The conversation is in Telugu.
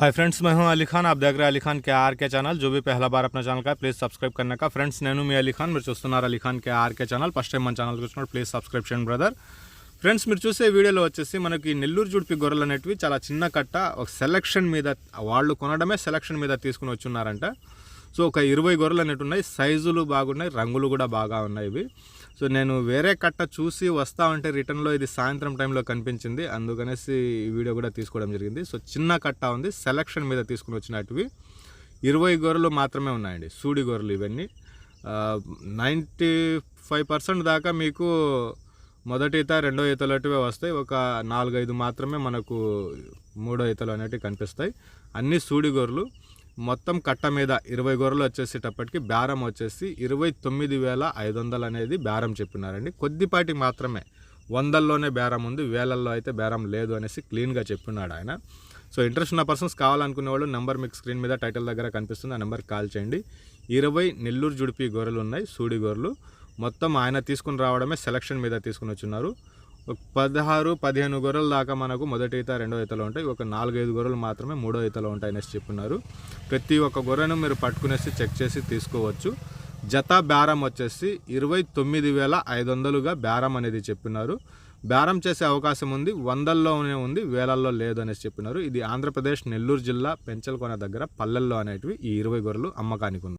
हाय फ्रेंड्स मैं हूं अली खान आप देख रहे हैं अली खान के आर के चैनल जो भी पहला बार अपना ఛానల్ का ప్లీజ్ సబ్స్క్రైబ్ करने का ఫ్రెండ్స్ నేను మీ అలీ ఖాన్ మీరు చూస్తున్నారు Ali Khan K RK channel first time మన ఛానల్కి వచ్చినప్పుడు ప్లీజ్ సబ్స్క్రైబ్ చేయండి బ్రదర్ ఫ్రెండ్స్ మీరు చూసే వీడియోలో వచ్చేసి మనకి నెల్లూరు జుడిపి గొర్రెలు అనేటివి చాలా చిన్న కట్ట ఒక సెలక్షన్ మీద వాళ్ళు కొనడమే సెలక్షన్ మీద తీసుకుని వచ్చున్నారంట సో ఒక ఇరవై గొర్రెలు అనేవి ఉన్నాయి సైజులు బాగున్నాయి రంగులు కూడా బాగా ఉన్నాయి ఇవి సో నేను వేరే కట్ట చూసి వస్తా ఉంటే రిటర్న్లో ఇది సాయంత్రం టైంలో కనిపించింది. అందుకనేసి ఈ వీడియో కూడా తీసుకోవడం జరిగింది. సో చిన్న కట్ట ఉంది. సెలక్షన్ మీద తీసుకుని వచ్చినట్టువి. ఇరవై గొర్రెలు మాత్రమే ఉన్నాయండి. సూడి గొర్రెలు ఇవన్నీ. నైంటీ ఫైవ్ పర్సెంట్ దాకా మీకు మొదటి ఈత రెండో ఈతలు అటువే వస్తాయి. ఒక నాలుగైదు మాత్రమే మనకు మూడో ఈతలు అనేటివి కనిపిస్తాయి. అన్ని సూడి గొర్రెలు. మొత్తం కట్ట మీద ఇరవై గొర్రెలు వచ్చేసేటప్పటికి బేరం వచ్చేసి ఇరవై తొమ్మిది వేల ఐదు వందలు అనేది బేరం చెప్పినారండి. కొద్దిపాటి మాత్రమే వందల్లోనే బేరం ఉంది వేలల్లో అయితే బేరం లేదు అనేసి క్లీన్గా చెప్పినాడు ఆయన. సో ఇంట్రెస్ట్ ఉన్న పర్సన్స్ కావాలనుకునే వాళ్ళు నెంబర్ మీకు స్క్రీన్ మీద టైటిల్ దగ్గర కనిపిస్తుంది ఆ నెంబర్కి కాల్ చేయండి. ఇరవై నెల్లూరు జుడిపి గొర్రెలు ఉన్నాయి సూడి గొర్రెలు. మొత్తం ఆయన తీసుకుని రావడమే సెలక్షన్ మీద తీసుకుని వచ్చున్నారు పదహారు పదిహేను గొర్రెల దాకా మనకు మొదటి ఈత రెండో ఈతలో ఉంటాయి. ఒక నాలుగైదు గొర్రెలు మాత్రమే మూడో ఈతలో ఉంటాయి అనేసి చెప్పున్నారు ప్రతి ఒక్క గొర్రెను మీరు పట్టుకునేసి చెక్ చేసి తీసుకోవచ్చు. జత బేరం వచ్చేసి ఇరవై తొమ్మిది వేల ఐదు వందలుగా బేరం అనేది చెప్పినారు. బేరం చేసే అవకాశం ఉంది వందల్లోనే ఉంది వేలల్లో లేదు అనేసి చెప్పినారు. ఇది ఆంధ్రప్రదేశ్ నెల్లూరు జిల్లా పెంచల్కొన దగ్గర పల్లెల్లో అనేటివి ఈ ఇరవై గొర్రెలు అమ్మకానికి ఉంది